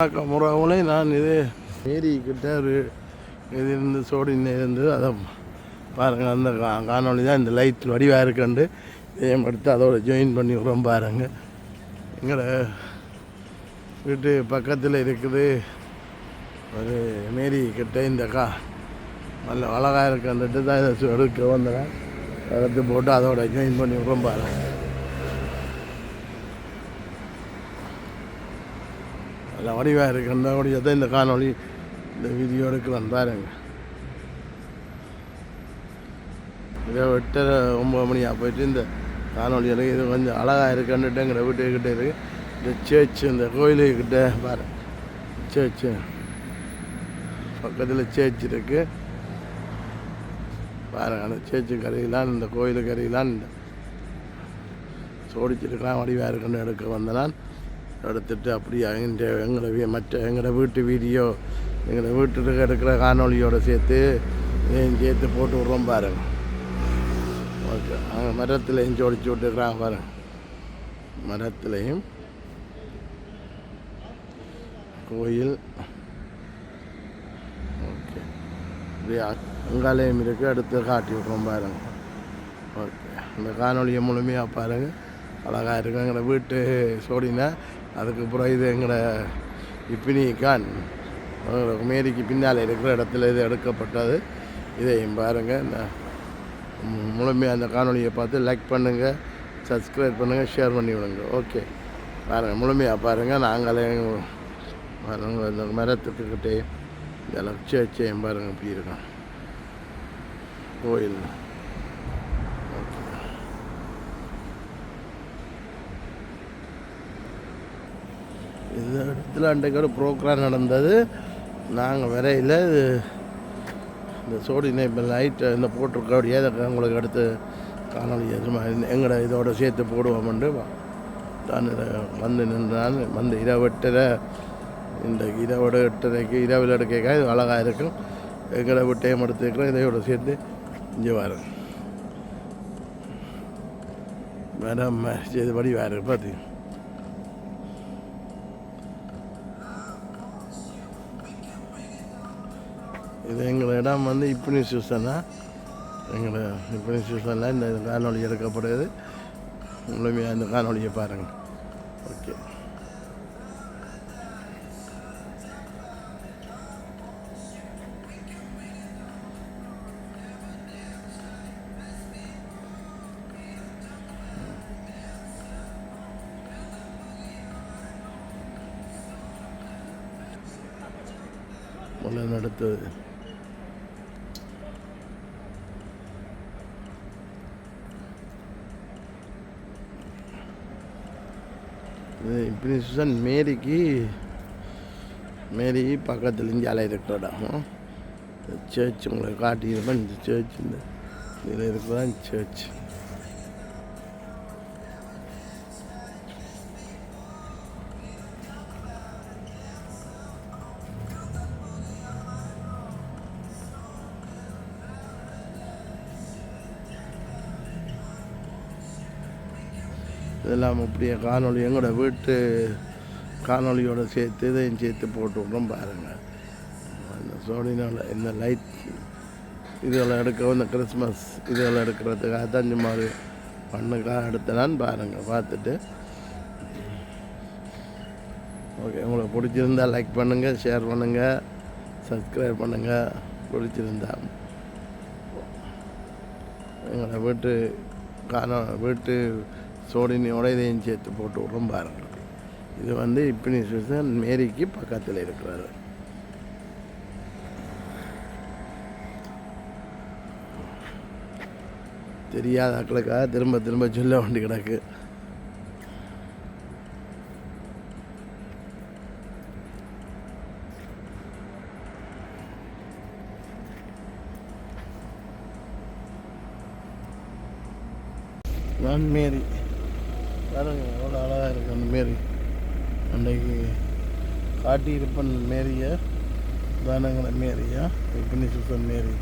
வணக்கம் நான் இது ஏரிக்கிட்ட ஒரு இது இருந்து சோடின்னு இருந்து அதை பாருங்கள் அந்த கா காணொளி தான் இந்த லைட் வடிவாக இருக்குண்டு. இதையும் எடுத்து அதோட ஜாயின் பண்ணி விடுறோம் பாருங்கள் எங்களை வீட்டு பக்கத்தில் இருக்குது ஒரு மேரி கிட்ட இந்த கா நல்ல அழகாக இருக்குன்ட்டு தான் இதை எடுக்க வந்துடுறேன் எடுத்து போட்டு அதோட ஜாயின் பண்ணி விடுறோம் பாருங்கள் நல்ல வடிவாக இருக்கின்ற வடிவத்தை இந்த காணொளி இந்த வீடியோ எடுக்கலாம் பாருங்க இதை விட்டு ஒம்பது மணியாக போயிட்டு இந்த காணொலி இருக்கு இது கொஞ்சம் அழகாக இருக்குன்னுட்டு எங்கள் வீட்டுக்கிட்ட இருக்கு. இந்த சேர்ச்சு இந்த கோயிலுக்கிட்ட பாரு. சேர்ச்சு பக்கத்தில் சேர்ச் இருக்கு. பாருங்க அந்த சேர்ச்சு கரையிலான் இந்த கோயிலுக்கு கரையிலான் இந்த சோடிச்சிருக்கலாம் வடிவாக இருக்குன்னு எடுக்க வந்தனால் எடுத்துட்டு அப்படியே எங்கள் எங்களை மற்ற எங்களோட வீட்டு வீடியோ எங்களை வீட்டுக்கு எடுக்கிற காணொலியோடு சேர்த்து சேர்த்து போட்டு விட்றோம் பாருங்க. ஓகே அங்கே மரத்துலையும் ஜோடிச்சு விட்டுருக்குறாங்க பாருங்க. மரத்துலையும் கோயில். ஓகே இப்படி அங்காலயம் இருக்குது அடுத்து காட்டி விட்றோம் பாருங்க. ஓகே இந்த காணொலியை முழுமையாக பாருங்கள் அழகாக இருக்கும் எங்களோட வீட்டு சோடினா. அதுக்கப்புறம் இது எங்களோட இப்பினி கான். மேரிக்கு பின்னால் இருக்கிற இடத்துல இது எடுக்கப்பட்டது. இதையும் பாருங்கள் இந்த முழுமையாக அந்த காணொலியை பார்த்து லைக் பண்ணுங்கள் சப்ஸ்கிரைப் பண்ணுங்கள் ஷேர் பண்ணி விடுங்க. ஓகே பாருங்கள் முழுமையாக பாருங்கள் நாங்களே பாருங்கள் இந்த மரத்துக்கு கிட்டே இந்த லட்சியம் பாருங்கள் இப்படி இருக்கோம். கோயில். இந்த இடத்துல அன்றைக்கு ஒரு ப்ரோக்ராம் நடந்தது. நாங்கள் வரையில் இந்த சோடி இப்போ லைட்டை இந்த போட்டிருக்கோடைய அதை உங்களுக்கு அடுத்து காணொலி எதுமா எங்களோட இதோட சேர்த்து போடுவோம்ண்டு தான் வந்து நின்றான். வந்து இரவெட்டரை இந்த இரவோட எட்டரைக்கு இரவில் எடுக்க இது அழகாக இருக்கும். எங்களை விட்டையும் எடுத்துக்கிறோம் இதையோட சேர்த்து இங்கே வேற வேற இது படி வேறு பார்த்தீங்க இது எங்கள் இடம் வந்து இப்பனி சூசனா எங்களை இப்பனி சூசனில் இந்த காணொலி எடுக்கப்படுது முழுமையாக இந்த காணொலியை பாருங்கள். ஓகே. முதல்ல இது இப்படி சுசன் மேரிக்கு மேரி பக்கத்தில் இந்தியாவில் இருக்கிற இடம் சர்ச் உங்களுக்கு காட்டியிருப்பேன். இந்த சர்ச் இந்த இதில் இருக்கிறதான் சர்ச் இதெல்லாம் அப்படியே காணொளி எங்களோட வீட்டு காணொலியோடு சேர்த்து இதையும் சேர்த்து போட்டு விட்றோம் பாருங்கள் அந்த சோடினால் இந்த லைட் இதெல்லாம் எடுக்க இந்த கிறிஸ்மஸ் இதெல்லாம் எடுக்கிறதுக்காக தான் சும்மா ஒரு பண்ணுக்காக எடுத்தனான்னு பாருங்கள் பார்த்துட்டு. ஓகே உங்களுக்கு பிடிச்சிருந்தா லைக் பண்ணுங்கள் ஷேர் பண்ணுங்கள் சப்ஸ்கிரைப் பண்ணுங்கள் பிடிச்சிருந்தா. எங்களோட வீட்டு காண வீட்டு சோடினியோட இதையும் சேர்த்து போட்டு விட்றோம் பாருங்கள் இது வந்து இப்பினி சுசன் மேரிக்கு பக்கத்தில் இருக்கிறாரு. தெரியாத ஆக்களுக்காக திரும்ப திரும்ப சொல்ல வேண்டி கிடக்கு. நான் மேரி. பாருங்க எவ்வளோ அழகாக இருக்குது அந்த மேரி. அன்றைக்கு இருப்பன் மேரியை தானங்களை மேரியா இப்பனி சுசன் மேரி.